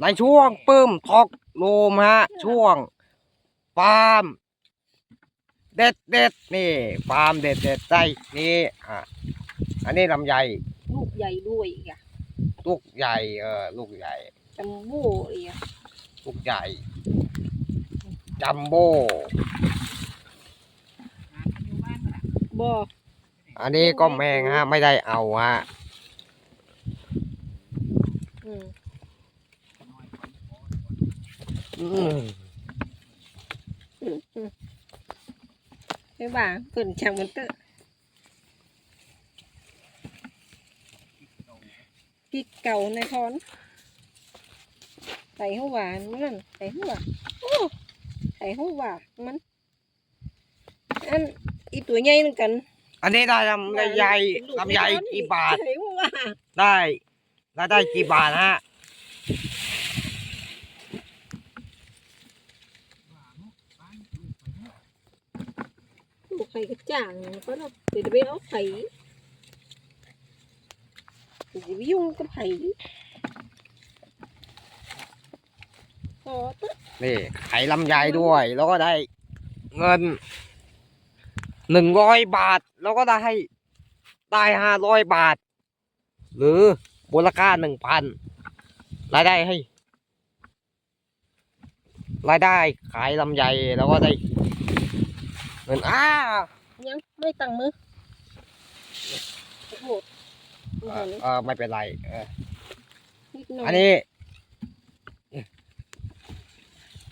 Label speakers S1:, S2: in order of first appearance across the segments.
S1: ในช่วงปื้มทอกโลมฮะ ช่วงฟาร์มเด็ดเด็ดนี่ฟาร์มเด็ดเด็ดได้นี่อะอันนี้ลำไย
S2: ลูกใหญ่ด้วยอีกอะ
S1: ลูกใหญ่เออลูกใหญ่
S2: จัมโบ้อีกอะ
S1: ลูกใหญ่จัมโบ้
S2: บ่
S1: อันนี้ก็แมงฮะ ไม่ได้เอาฮะ
S2: อืม
S1: อืม
S2: อืมอืม ไม่บ่าเปิ่นช่างมันเตอะกิ๊กเก่าในทอนใส่หัวหวานมันใส่หัวโอ้ใส่หัวหวานมันอันอีตัวใหญ่นึงกัน
S1: อันนี้ได้ลำลำไยกี่บาท
S2: ใส่หัวหวาน
S1: ได้ได้ได้กี่บาทฮะ
S2: ลูกไข่กระจ่างก็เราเดี๋ยวไปเอาไข่เดี๋ยวไปยุ่งกับไข่พอตะ
S1: นี่ไข่ลำไยด้วย แล้วก็ได้เงินหนึ่งร้อยบาท แล้วก็ได้ให้ได้ห้าร้อยบาท หรือมูลค่าหนึ่งพันรายได้ให้ รายได้ขายลำไยแล้วก็ได้ เงินอ้า
S2: ยังไม่ตั้งมือโอ้โห
S1: เออเออไม่เป็นไรเออ
S2: นิดหน่อย
S1: อันนี้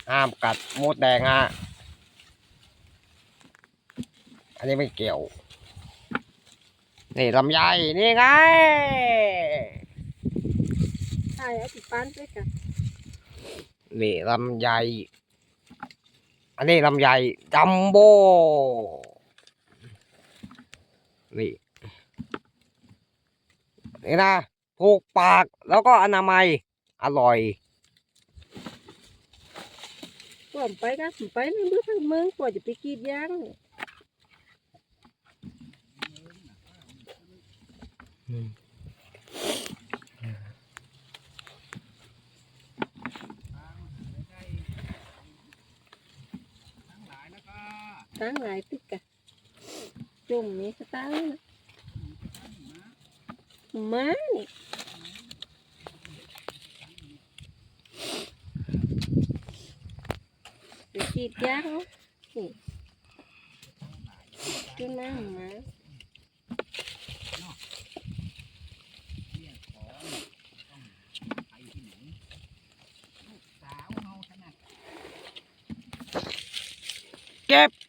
S1: ห้ามกัดมดแดงฮะอันนี้ไม่เกี่ยว นี่ลำไยนี่ไง
S2: ใช่เอาติดปานด้วยกัน
S1: นี่ลำไย อันนี้ลำไยจัมโบ้นี่นี่นะถูกปากแล้วก็อนามัย อร่อย
S2: ก่อนไปก็ผมไปในมือทางเมืองกว่าจะไปกรีดยาง ตั้งหลายตึกกะจมมีสตางค์มานี่ไปกรีดยางนี่ขึ้นมามา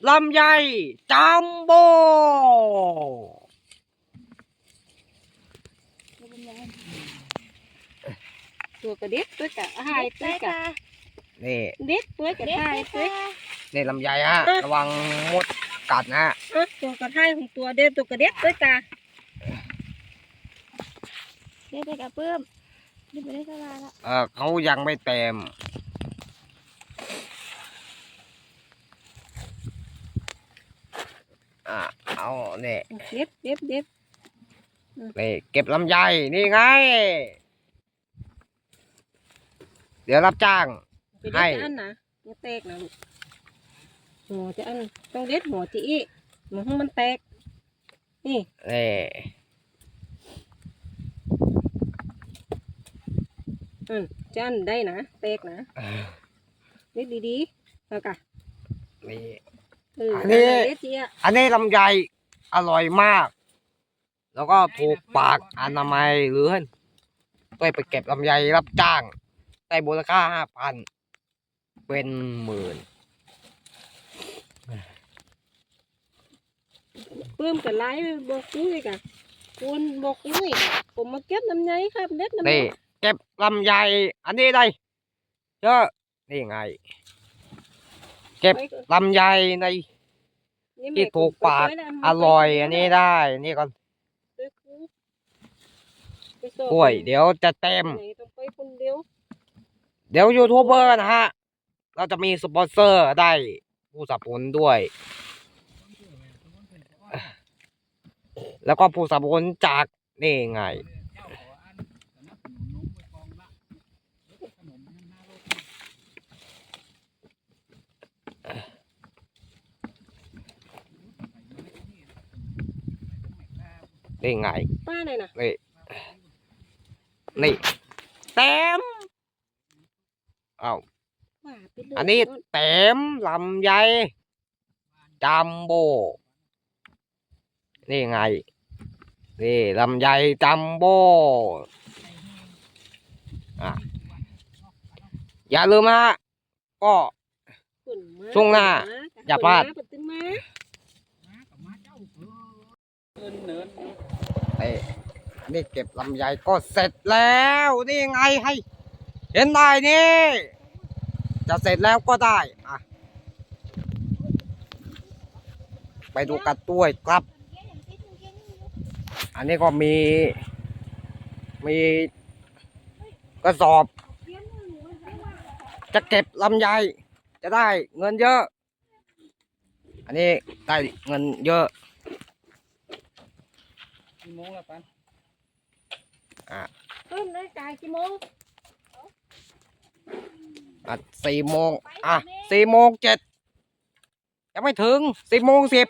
S1: ลำไยจัมโบ้
S2: ตัวกระเด็ดตัวกะหายตัวกะ
S1: นี่
S2: เด็ดตัวกะหายตัว
S1: นี่ลำไยฮะระวังมดกัดนะฮะ
S2: อะตัวกระหายของตัวเด็ดตัวกระเด็ดตัวกะ
S3: เด็กๆกับเพิ่มนี่ไม่ได้สบายแล้ว
S1: เออเขายังไม่เต็ม อะเอาเนี่ย
S2: เด็ดเด็ดเด็ด
S1: นี่เก็บลำไยนี่ไง เดี๋ยวรับจ้าง
S2: ไปเด็ดจะอันนะอย่าแตกนะลูกหัวจะอันต้องเด็ดหัวจีอีมันให้มันแตก นี่
S1: นี่
S2: อืมจะอันได้นะแตกนะเด็ดดีๆแล้วกะ
S1: นี่
S2: เออ
S1: อันนี้
S2: เด็ดจีอะ
S1: อันนี้ลำไยอร่อยมาก แล้วก็ถูกปากอนามัยหรือไปไปเก็บลำไยรับจ้างได้มูลค่าห้าพันเป็นหมื่น
S2: เพิ่มกันไล่บอกกูเลยกะคุณบอกอุ้ยผมมาเก็บลำไยครับเด็ดลำไย
S1: นี่เก็บลำไยอันนี้ได้เยอะนี่ไง เก็บ
S2: ไปก่อน
S1: ลำไยใน
S2: นี่
S1: ที่
S2: แม่
S1: ถูกปาก
S2: ไปแล้ว
S1: อร่อยอันนี้ได้ นี่ก่อน
S2: ไปกูไปสอบ
S1: กล้วย เดี๋ยวจะเต็ม
S2: ไหนต้องไปคนเดียว
S1: เดี๋ยวยูทูบเบอร์นะฮะ เราจะมีสปอนเซอร์ได้ผู้สนับสนุนด้วย แล้วก็ผู้สนับสนุนจากนี่ไง นี่ไง
S2: ป้าไหนน่ะ
S1: นี่นี่เต็มเอ้า
S2: ว่าไปเลย
S1: อันนี้
S2: โเต็
S1: มลำไยจัมโบนี่ไงนี่ลำไยจัมโบอะอย่าลืมนะฮะก็
S2: ขึ้นมา
S1: ช่วงหน้า
S2: ขึ้ม
S1: อย่าพลาด
S2: ขึ้นมขึ้นมา
S1: เอ้นี่เก็บลำไยก็เสร็จแล้ว นี่ไงให้ เห็นได้นี่ จะเสร็จแล้วก็ได้อะไปดูกันด้วยครับ อันนี้ก็มี มีกระสอบ จะเก็บลำไยจะได้เงินเยอะ อันนี้ได้เงินเยอะ
S4: โมงแล้วปัน
S2: ขึ้นเลยจ่ายกี่โมง
S1: อะสี่โมงอะสี่โมงเจ็ดยังไม่ถึงสี่โมงสิบ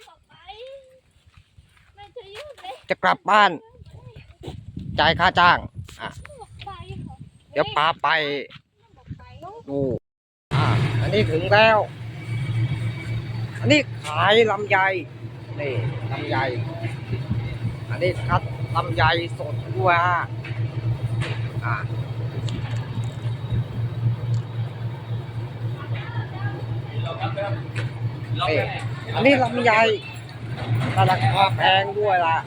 S3: ไม่จะยุ่งเลย
S1: จะกลับบ้าน จ่ายค่าจ้าง อะ
S3: ไปเหรอ
S1: เดี๋ยวพาไปดูอะอันนี้ถึงแล้ว อันนี้ขายลำไยนี่ลำไย อันนี้คัดลำไยสดด้วยฮะอะนี่อันนี้ลำไยราคาแพงด้วยล่ะ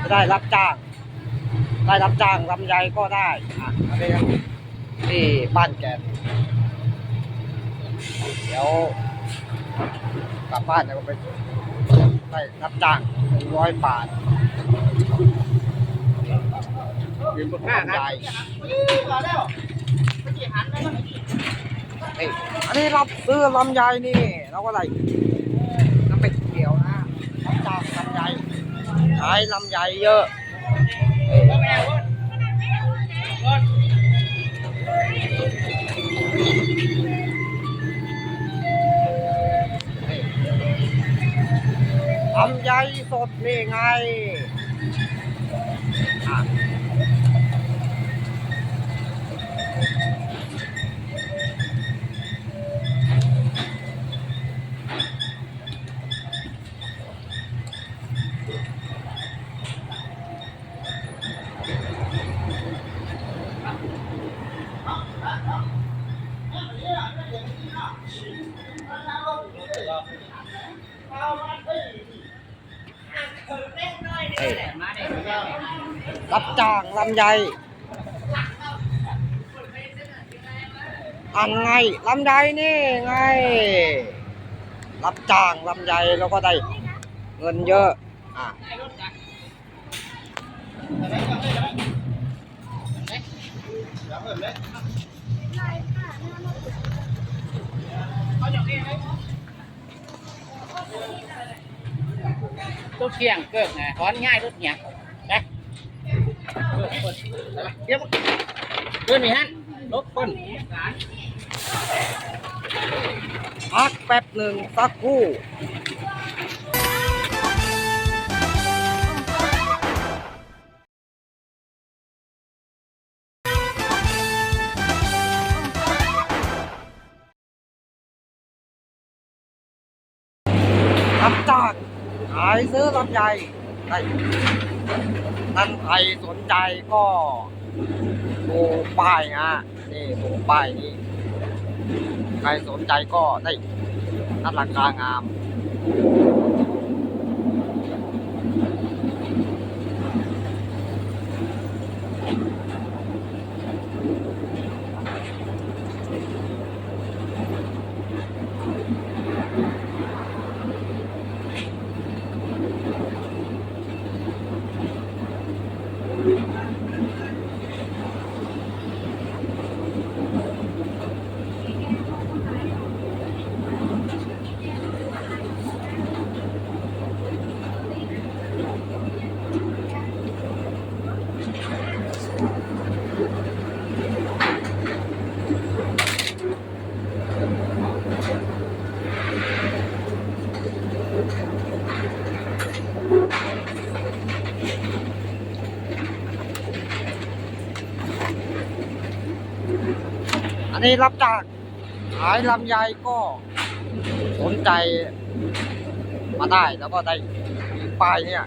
S1: จะได้รับจ้าง ได้รับจ้างลำไยก็ได้อะอันนี้ที่บ้านแกนเดี๋ยวกลับบ้านเดี๋ยวไป ได้รับจ้างหนึ่งร้อยบาทยืมลำไยนี่อันนี้รับซื้อลำไยนี่เราก็ได้น้ำเป็ดเขียวนะรับจ้างลำไยขายลำไยเยอะ ลำไยสดนี่ไง รับจ้างลำไยอันไงลำไยนี่ไง รับจ้างลำไยแล้วก็ได้เงินเยอะอะ
S4: รถเที่ยงเกิดไงถอนง่ายรถเหี่ย เดี๋ยวมีฮะรถคน
S1: พักแป๊บหนึ่งสักครู่รับจางขายซื้อลำไย ได้ท่านใครสนใจก็ดูป้ายนะนี่ดูป้ายนี้ ใครสนใจก็ได้นัดราคางาม นี้รับจากขายลำไยก็สนใจมาได้แล้วก็ได้ปลายเนี่ย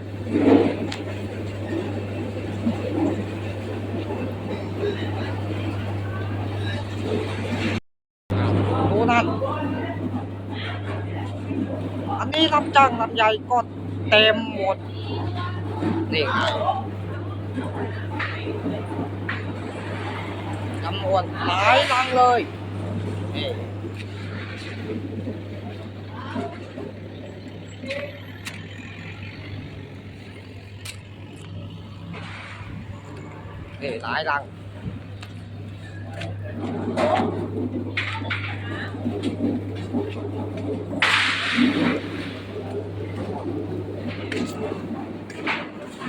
S1: ดูนั่นอันนี้รับจ้างลำไยก็เต็มหมดนี่ จำนวนหลายลังเลยนี่นี่หลายลัง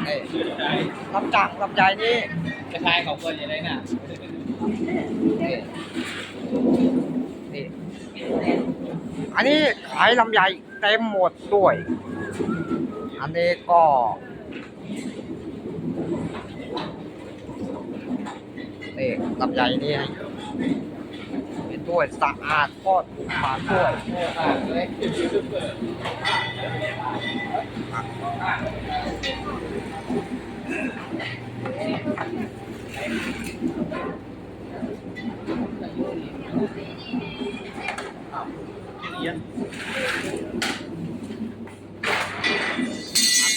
S1: นี่รับจ้างลำไยนี่
S4: จะทายของคนอย่างไรน่ะ
S1: นี่อันนี้ขายลำไยเต็มหมดด้วย อันนี้ก็นี่ลำไยนี่เป็นด้วยสะอาดทอดถูกปาด้วย
S4: อ่าเลยยูทูบเบอร์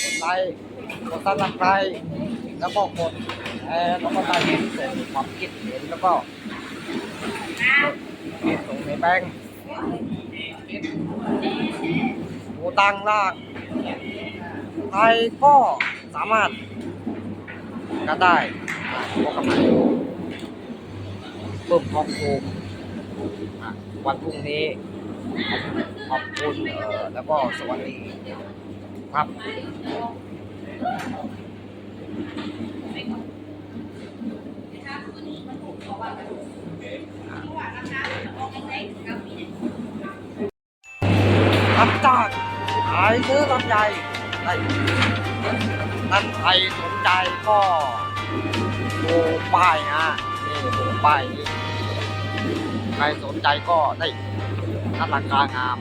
S1: กดไลค์ กดซับสไครต์แล้วก็กดแล้วก็ได้เห็นความคิดเห็นแล้วก็กดส่งในแบงค์โอตังลางไทยก็สามารถก็ได้ก็กำลังเพิ่มทองคูมวันพรุ่งนี้ขอบคุณแล้วก็สวัสดีครับ รับจ้างขายซื้อลำไยได้ท่านใครสนใจก็ดูป้ายฮะนี่ดูป้ายนี้ใครสนใจก็ได้ท่าราคางาม